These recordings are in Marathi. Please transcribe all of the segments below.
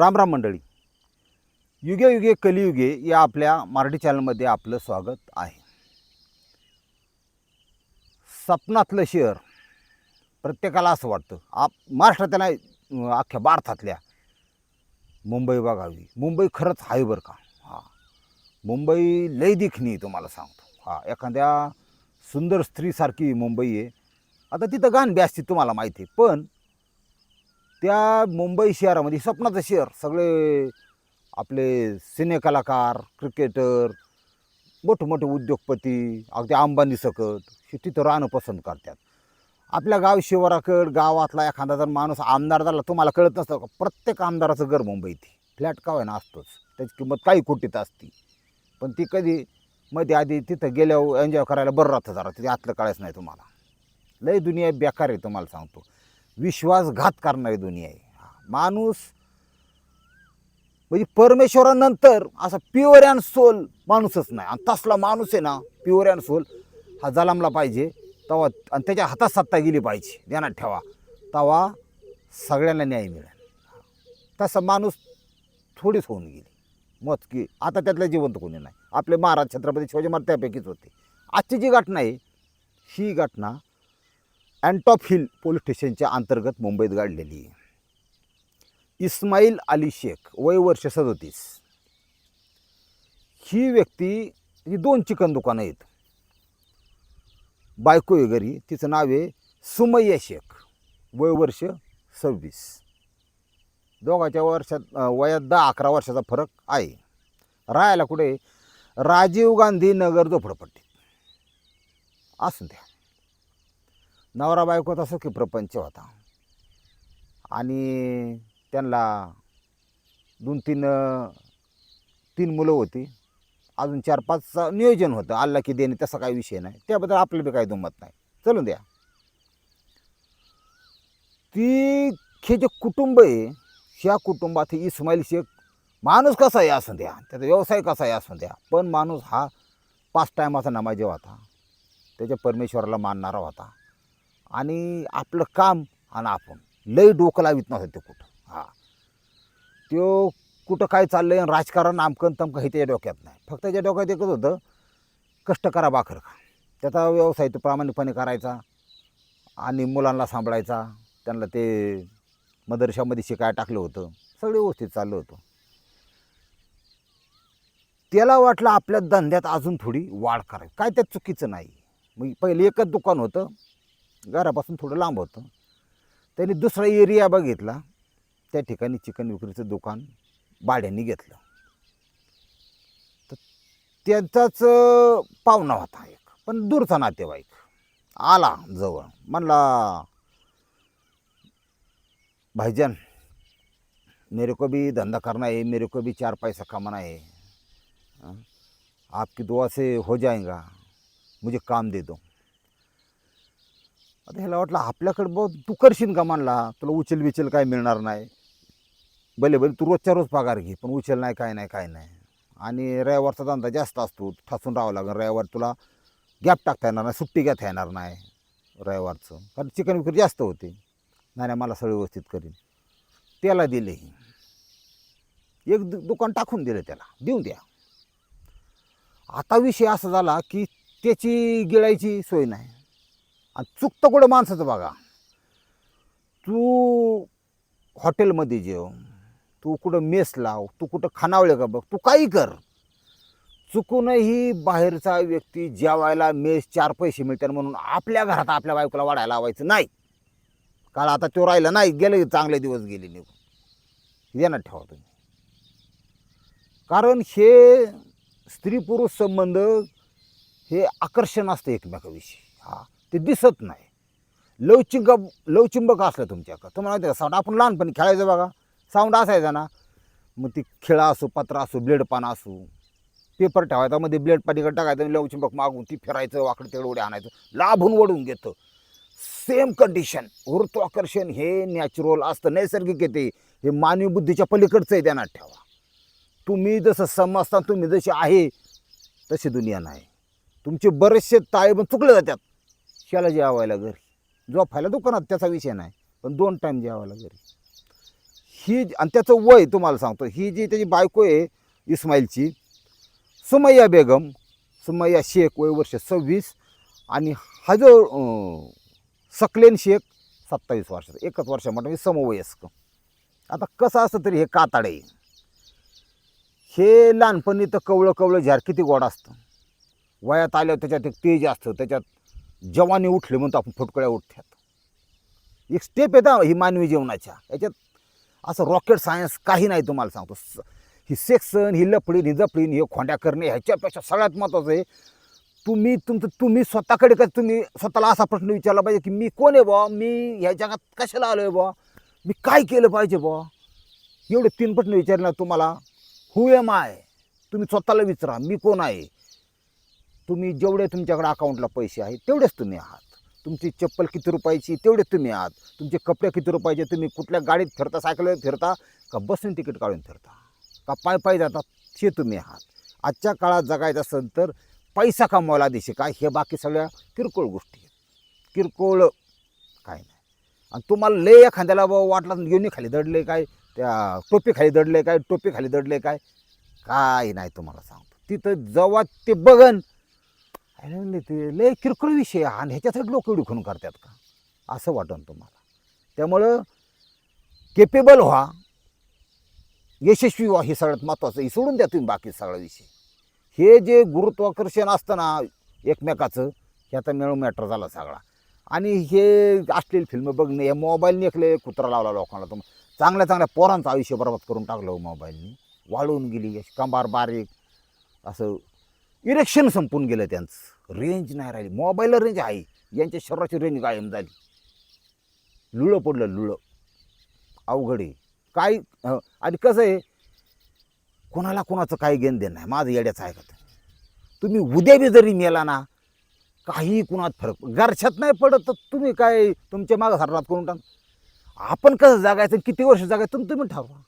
राम राम मंडळी. युगे युगे कलियुगे या आपल्या मराठी चॅनलमध्ये आपलं स्वागत आहे. स्वप्नातलं शहर प्रत्येकाला असं वाटतं. आप महाराष्ट्रातल्या नाही अख्ख्या भारतातल्या. मुंबई बघावी. मुंबई खरंच आहे बरं का? हां. मुंबई लय दिखणी आहे तुम्हाला सांगतो. हां एखाद्या सुंदर स्त्रीसारखी मुंबई आहे. आता तिथं गाण बी असते तुम्हाला माहिती आहे. पण त्या मुंबई शहरामध्ये स्वप्नाचं शहर सगळे आपले सिनेकलाकार क्रिकेटर मोठमोठे मोठे उद्योगपती अगदी अंबानी सकट हे तिथं राहणं पसंत करतात. आपल्या गाव शिवाराकड गावातला एखादा जर माणूस आमदार झाला तुम्हाला कळत नसतं का? प्रत्येक आमदाराचं घर मुंबईत फ्लॅट का ना असतोच. त्याची किंमत काही कोटीत असती. पण ती कधी मध्ये आधी तिथं गेल्यावर एन्जॉय करायला बरं राहतं जरा. तिथे आतलं कळायचं नाही तुम्हाला. लय दुनिया बेकार आहे तुम्हाला सांगतो. विश्वासघात करणारी दुनिया आहे. माणूस म्हणजे परमेश्वरानंतर असा प्युअर अँड सोल माणूसच नाही. आणि तसला माणूस आहे ना प्युअर अँड सोल हा जलामला पाहिजे तेव्हा आणि त्याच्या हातात सत्ता गेली पाहिजे ध्यानात ठेवा. तेव्हा सगळ्यांना न्याय मिळेल. तसा माणूस थोडीच होऊन गेली. मोजकी आता त्यातलं जिवंत कोणी नाही. आपले महाराज छत्रपती शिवाजी महाराज त्यापैकीच होते. आजची जी घटना आहे ही घटना अँटॉप हिल पोलीस स्टेशनच्या अंतर्गत मुंबईत गाडलेली. आहे इस्माईल अली शेख वय वर्ष सदोतीस. ही व्यक्ती ही दोन चिकन दुकानं आहेत. बायको वगैरे तिचं नाव आहे सुमय्या शेख वय वर्ष सव्वीस. दोघाच्या वर्षात वयात दहा अकरा वर्षाचा फरक आहे. राहायला कुठे? राजीव गांधी नगर झोपडपट्टी असून द्या. नवरा बायकोचा सुखी प्रपंच होता. आणि त्यांना दोन तीन तीन मुलं होती. अजून चार पाच नियोजन होतं. आल्ला की देणे तसा काही विषय नाही. त्याबद्दल आपलं बी काही दुमत नाही. चलून द्या. ती हे जे कुटुंब आहे ह्या कुटुंबात हे इस्माईल शेख माणूस कसा आहे असू द्या. त्याचा व्यवसाय कसा आहे असू द्या. पण माणूस हा पाच टायमाचा नमाजी होता. त्याच्या परमेश्वराला मानणारा होता. आणि आपलं काम आणि आपण. लय डोकं लावित नव्हतं ते कुठं. हां. त्यो कुठं काय चाललं आणि राजकारण आमकन तमकं हे त्याच्या डोक्यात नाही. फक्त त्याच्या डोक्यात एकच होतं कष्ट करा बाखर खा. त्याचा व्यवसाय तो प्रामाणिकपणे करायचा आणि मुलांना सांभाळायचा. त्यांना ते मदरशामध्ये शिकायला टाकलं होतं. सगळं व्यवस्थित चाललं होतं. त्याला वाटलं आपल्या धंद्यात अजून थोडी वाढ करावी. काय त्यात चुकीचं नाही. मग पहिले एकच दुकान होतं. घरापासून थोडं लांब होतं. त्यांनी दुसरा एरिया बघितला. त्या ठिकाणी चिकन विक्रीचं दुकान भाड्याने घेतलं. तर त्यांचाच पाहुणा होता एक. पण दूरचा नातेवाईक. आला जवळ. म्हणला भाईजान मेरे को भी धंधा करना है मेरे को भी चार पैसा कमाना है. आपकी दुआ से हो जाएगा. मुझे काम दे दो. आता ह्याला वाटलं आपल्याकडे बघ तू करशील का म्हणला? तुला उचल बिचल काय मिळणार नाही. भले भले तू रोजच्या रोज पगार घे पण उचल नाही काय नाही काय नाही. आणि रविवारचा धंदा जास्त असतो ठासून राहावं लागेल. रविवार तुला गॅप टाकता येणार नाही सुट्टी घेता येणार नाही रविवारचं. कारण चिकन विक्री जास्त होते. नाही नाही मला सगळं व्यवस्थित करीन. त्याला दिले. एक दु दुकान टाकून दिलं त्याला. देऊन द्या. आता विषय असा झाला की त्याची गिळायची सोय नाही. आणि चुकतं कुठं माणसाचं बघा. तू हॉटेलमध्ये जेव तू कुठं मेस लाव तू कुठं खानावळे का बघ तू काही कर. चुकूनही बाहेरचा व्यक्ती जेवायला मेस चार पैसे मिळतात म्हणून आपल्या घरात आपल्या बायकोला वाढायला लावायचं नाही. काल आता तो राहिला नाही गेले चांगले दिवस गेले निघून. येणार ठेवा तुम्ही. कारण हे स्त्री पुरुष संबंध हे आकर्षण असतं एकमेकाविषयी. हा. ते दिसत नाही. लवचिंग लवचिंबक असलं तुमच्याकडं. तुम्हाला माहिती का? साऊंड आपण लहानपणी खेळायचं बघा. साऊंड असायचा ना. मग ती खिळा असो पत्रा असो ब्लेड पान असू पेपर ठेवायचा मध्ये ब्लेड पाणीकडे टाकायचं लवचिंबक मागून ती फिरायचं वाकडं तिकडे उड्या आणायचं लाभून वडून घेतं. सेम कंडिशन गुरुत्वाकर्षण हे नॅचरल असतं नैसर्गिक येते. हे मानवी बुद्धीच्या पलीकडचं आहे ध्यानात ठेवा. तुम्ही जसं समजता तुम्ही जसे आहे तशी दुनिया नाही. तुमचे बरेचसे ताळे पण चुकले जातात. शाला जेवायला घरी. झोपायला दुकानात त्याचा विषय नाही पण दोन टाईम जेवायला घरी. ही आणि त्याचं वय तुम्हाला सांगतो ही जी त्याची बायको आहे इस्माईलची सुमय्या बेगम सुमय्या शेख वय वर्ष सव्वीस आणि हा जो सकलेन शेख सत्तावीस वर्षाचा एकच वर्षामध्ये म्हणजे समवयस्क. आता कसं असतं तरी हे काताडे. हे लहानपणी तर कवळं कवळं झार किती गोड असतं. वयात आल्यावर त्याच्यात एक तेज असतं त्याच्यात जवानी उठले म्हणतो आपण फुटकळ्या उठल्यात एक स्टेप येतं ही मानवी जीवनाच्या. याच्यात असं रॉकेट सायन्स काही नाही तुम्हाला सांगतो. स- ही सेक्सन ही लपडीन ही जपडीन हे खोंड्या करणे ह्याच्यापेक्षा सगळ्यात महत्त्वाचं आहे तुम्ही तुमचं तुम्ही स्वतःकडे का तुम्ही स्वतःला असा प्रश्न विचारला पाहिजे की मी कोण आहे बुवा मी ह्या जगात कशाला आलो आहे बुवा मी काय केलं पाहिजे बुवा एवढे तीन प्रश्न विचारणार तुम्हाला. हु एम आय तुम्ही स्वतःला विचारा मी कोण आहे? तुम्ही जेवढे तुमच्याकडे अकाउंटला पैसे आहेत तेवढेच तुम्ही आहात. तुमची चप्पल किती रुपयाची तेवढेच तुम्ही आहात. तुमचे कपडे किती रुपयाचे तुम्ही कुठल्या गाडीत फिरता सायकलवर फिरता का बसने तिकीट काढून फिरता? का पाय पाय जातात हे तुम्ही आहात. आजच्या काळात जगायचं असेल तर पैसा कमवायला दिसे काय? हे बाकी सगळ्या किरकोळ गोष्टी आहेत. किरकोळ काय नाही. आणि तुम्हाला लय एखाद्याला बुवा वाटलं येऊन खाली दडले काय? त्या टोपी खाली दडले काय? टोपी खाली दडले काय? काय नाही तुम्हाला सांगतो. तिथं जेव्हा ते बघन. आणि म्हणले ते लय किरकोळ विषय आहे आणि ह्याच्यासाठी लोक एवढी खून करतात का? असं वाटन तुम्हाला. त्यामुळं केपेबल व्हा. यशस्वी व्हा. हे सगळ्यात महत्त्वाचं हे सोडून द्या तुम्ही बाकी सगळा विषय. हे जे गुरुत्वाकर्षण असतं ना एकमेकाचं हे आता मिळून मॅटर झाला सगळा. आणि हे असलेली फिल्म बघणे हे मोबाईल नेकले कुत्रा लावला लोकांना. तर चांगल्या चांगल्या पोरांचं आयुष्य बरबाद करून टाकलं हो मोबाईलने मोबाईलनी वाळून गेली अशी कंबार बारीक असं इरेक्शन संपून गेलं त्यांचं. रेंज नाही राहिली. मोबाईलला रेंज आहे. यांच्या शरीराची रेंज कायम झाली. लुळं पडलं लुळं. अवघड आहे. काय आणि कसं आहे? कोणाला कोणाचं काही घेणं देणं नाही. माझं येड्याचं ऐकत तुम्ही उद्या बी जरी मेला ना काही कुणात फरक घरच्यात नाही पडत तर तुम्ही काय तुमच्या मागं हरणात करून टाक. आपण कसं जगायचं किती वर्ष जागायचं तुम्ही तुम्ही ठरवा.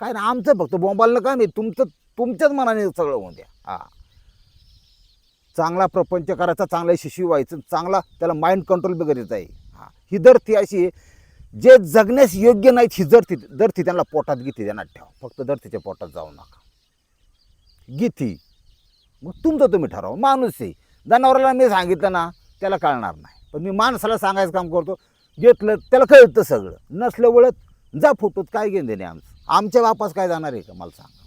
काय ना आमचं फक्त बोंबालनं काय नाही तुमचं तुमच्याच मनाने सगळं होऊन द्या. हां. चांगला प्रपंच करायचा चांगला शिशी व्हायचं चांगला त्याला माइंड कंट्रोल बी गरजेचं आहे. हां. ही धरती अशी आहे जे जगण्यास योग्य नाहीत ही धरती धरती त्यांना पोटात गीती त्यांना ठेवा. फक्त धरतीच्या पोटात जाऊ नका. गीती. मग तुमचं तुम्ही ठरवा. माणूस आहे. जनावराला मी सांगितलं ना त्याला कळणार नाही. पण मी माणसाला सांगायचं काम करतो घेतलं त्याला कळतं सगळं. नसलं वळत जा फुटूत काय घेऊन देणे आमचं? आमच्या बापास काय जाणार आहे का? मला सांग.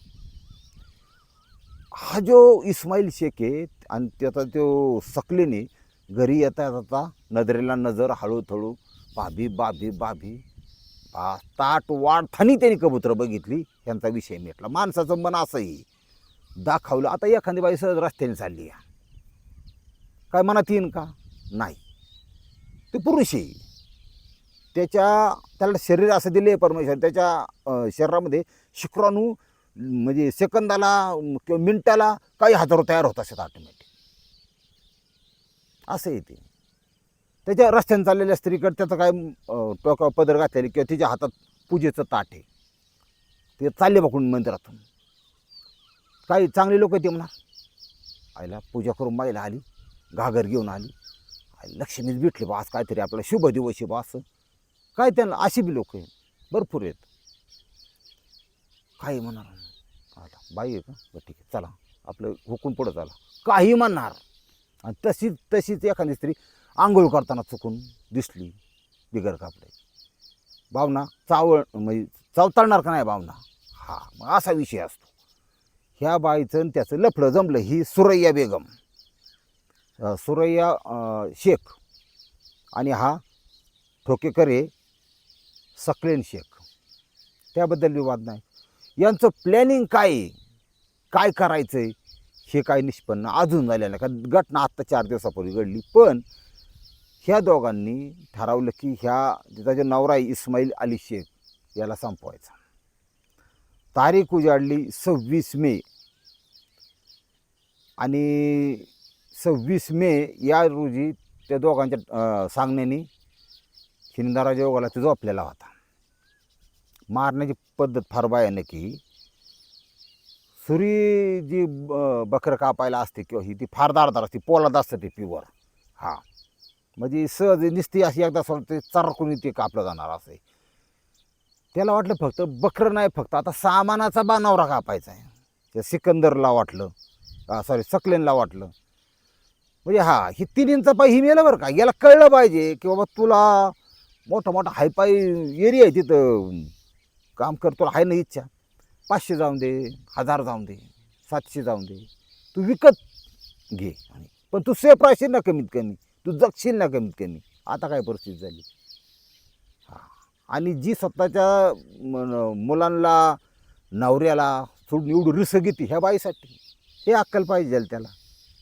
हा जो इस्माईल शेख आहे आणि त्याचा तो सकलेने घरी येता येता नजरेला नजर हळूहळू बाभी बाभी बाभी बा ताट वाढतानी त्यांनी कबुतरं बघितली यांचा विषय मिटला. माणसाचं मन असंही दाखवलं. आता एखादी बाई सहज रस्त्याने चालली आहे काय मनात येईन का? नाही. ते पुरुष आहे. त्याच्या त्याला शरीर असं दिले परमेश्वर. त्याच्या शरीरामध्ये शुक्राणू म्हणजे सेकंदाला किंवा मिनिटाला काही हजारो तयार होत असतात ऑटोमॅटिक असं येते त्याच्या रस्त्याने चाललेल्या स्त्रीकडे त्याचं काय टोका पदर घातलेली किंवा तिच्या हातात पूजेचं ताट आहे. ते चालले बघून मंदिरातून. काही चांगले लोक ते म्हणा. आईला पूजा करून बाईला आली घागर घेऊन आली. आई लक्ष्मीच भेटली बा आज काहीतरी आपला शुभ दिवस बा असं. काय त्यांना अशी बी लोक आहेत. भरपूर आहेत. काही म्हणणार आता बाई आहे का? बरं ठीक आहे चला. आपलं हुकून पुढं चला. काही म्हणणार. आणि तशीच तशीच एखादी स्त्री आंघोळ करताना चुकून दिसली बिगर कापडे. भावना चावळ म्हणजे चावताळणार का नाही भावना? हा मग असा विषय असतो. ह्या बाईचं आणि त्याचं लफडं जमलं ही सुरैया बेगम. सुरैया शेख. आणि हा ठोकेकर आहे सकलेन शेख. त्याबद्दल विवाद नाही. यांचं प्लॅनिंग काय आहे? काय करायचं आहे हे काय निष्पन्न अजून झालेलं नाही. कारण घटना आत्ता चार दिवसापूर्वी घडली. पण ह्या दोघांनी ठरवलं की ह्या त्याचा जो नवरा आहे इस्माईल अली शेख याला संपवायचा. तारीख उजाडली सव्वीस मे. आणि सव्वीस मे या रोजी त्या दोघांच्या सांगण्याने हिंदाराजा योगाला तो झोपलेला होता. मारण्याची पद्धत फार भयानक की सुरी जी ब- बकरं कापायला असते किंवा ही ती फार दारदार असते पोलाद असतं ते प्युअर हां. म्हणजे सहज निस्ती अशी एकदा सोडते चरकून ते कापलं जाणार असं आहे. त्याला वाटलं फक्त बकरं नाही फक्त आता सामानाचा बानावरा कापायचा आहे. त्या सिकंदरला वाटलं सॉरी सकलेनला वाटलं. म्हणजे हा ही तिन्हींचा पाय ही मेलं बरं का? याला कळलं पाहिजे की बाबा तुला मोठा मोठा हायपाय एरिया आहे तिथं. काम करतो आहे ना इच्छा. पाचशे जाऊन दे हजार जाऊन दे सातशे जाऊन दे. तू विकत घे पण तू सेफ राहशील ना कमीत कमी. तू जगशील ना कमीत कमी. आता काय परिस्थिती झाली? हां. आणि जी स्वतःच्या मुलांना नवऱ्याला सोडून एवढी रिस घेते ह्या बाईसाठी हे अक्कल पाहिजे त्याला.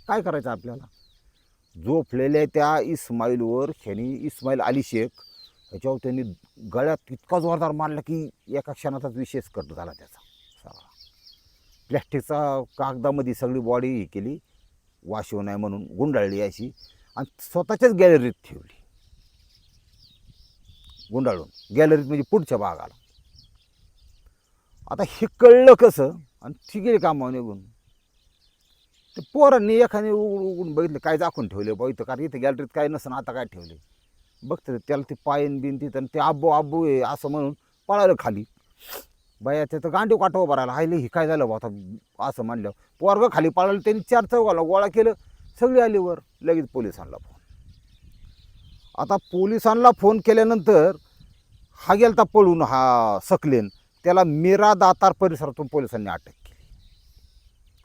काय करायचं आपल्याला? झोपलेल्या त्या इस्माईलवर ह्यानी इस्माईल अली शेख ह्याच्यावर त्यांनी गळ्यात इतका जोरदार मारला की एका क्षणाचाच विशेष कट झाला त्याचा. सगळा. प्लॅस्टिकचा कागदामध्ये सगळी बॉडी ही केली. वाश होऊ नये म्हणून गुंडाळली अशी. आणि स्वतःच्याच गॅलरीत ठेवली. गुंडाळून. गॅलरीत म्हणजे पुढच्या भागाला. आता हे कळलं कसं? आणि ती गेली कामावर निघून. ते पोरांनी एखादी उघडून उघडून बघितलं. काय दाखवून ठेवले बघितलं कारण इथं गॅलरीत काय नसणं. आता काय ठेवले बघतं त्याला ते पायन बिन तिथं आणि ते आब्बू आब्बू आहे असं म्हणून पळालं खाली. बाया त्याचं गांडी काटव भरायला हायले हे काय झालं बा आता असं म्हणलं. पोरगं खाली पळालं त्यांनी चार चौघाला गोळा केलं. सगळी आली वर. लगेच पोलिसांना फोन आता पोलिसांना फोन केल्यानंतर हा गेलता पळून हा सकलेन. त्याला मेरा दातार परिसरातून पोलिसांनी अटक केली.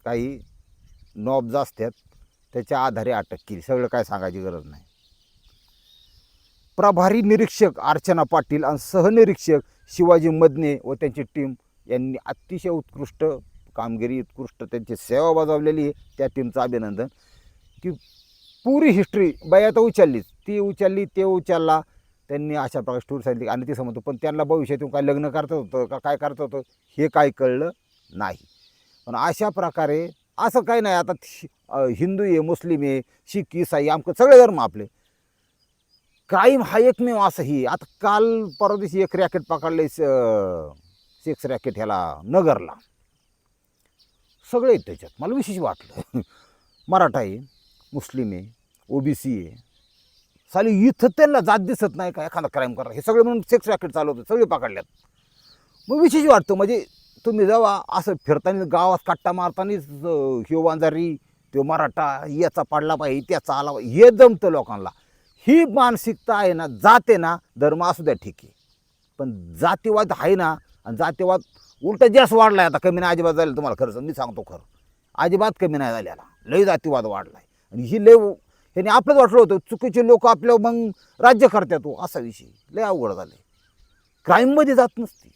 काही नॉब्ज असतात त्याच्या आधारे अटक केली. सगळं काय सांगायची गरज नाही. प्रभारी निरीक्षक अर्चना पाटील आणि सहनिरीक्षक शिवाजी मदने व त्यांची टीम यांनी अतिशय उत्कृष्ट कामगिरी उत्कृष्ट त्यांची सेवा बजावलेली आहे. त्या टीमचं अभिनंदन. की पुरी हिस्ट्री बाई आता उचललीच. ती उचलली ते उचलला. त्यांनी अशा प्रकारे स्टोरी सांगितली आणि ती समजतो पण त्यांना भविष्यातून काय लग्न करता होतं का काय करता होतं हे काय कळलं नाही. पण अशा प्रकारे असं काही नाही. आता हिंदू आहे मुस्लिम आहे शीख इसाई आमचं सगळे धर्म आपले. कायम हा एकमेव असं ही. आता काल परवा दिवशी एक रॅकेट पकडले सेक्स रॅकेट ह्याला नगरला. सगळे आहेत त्याच्यात. मला विशेष वाटलं. मराठा आहे मुस्लिम आहे ओबीसी आहे. साली इथं त्यांना जात दिसत नाही का एखादा क्राईम करा हे सगळे म्हणून सेक्स रॅकेट चालवतो सगळे पकडल्यात. मग विशेष वाटतं म्हणजे तुम्ही जेव्हा असं फिरताना गावात कट्टा मारतानाच अं, वांजारी तो मराठा याचा पडला पाहिजे त्याचा आला हे जमतं लोकांना. ही मानसिकता आहे ना जाते ना धर्म असू द्या ठीक आहे. पण जातीवाद आहे ना आणि जातीवाद उलट जास्त वाढला आहे आता कमी नाही अजिबात झालं तुम्हाला खरं मी सांगतो खरं. अजिबात कमी नाही झालेला. लय जातीवाद वाढला आहे आणि ही लय ह्याने आपलंच वाटलं होतं चुकीचे लोक आपल्या मग राज्य करतात तो असा विषय. लय अवघड झालं क्राईममध्ये जात नसती.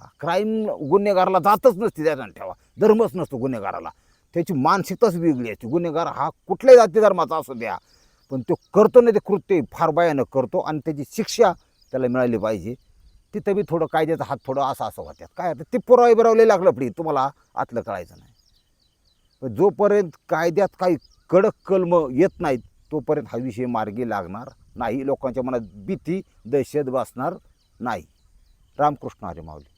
हा क्राईम गुन्हेगाराला जातच नसते त्याचा ठेवा. धर्मच नसतो गुन्हेगाराला. त्याची मानसिकताच वेगळी असते गुन्हेगार हा कुठल्याही जाती धर्माचा असू द्या पण तो करतो नाही ते कृत्य फार भयानक करतो आणि त्याची शिक्षा त्याला मिळाली पाहिजे. तिथं बी थोडं कायद्याचा हात थोडं असं असं होत्यात. काय आता ते पुरावे बिरावले लागलं पडी तुम्हाला आतलं कळायचं नाही. जोपर्यंत कायद्यात काही कडक कलम येत नाहीत तोपर्यंत हा विषय मार्गी लागणार नाही. लोकांच्या मनात भीती दहशत बसणार नाही. रामकृष्ण हरी माऊली.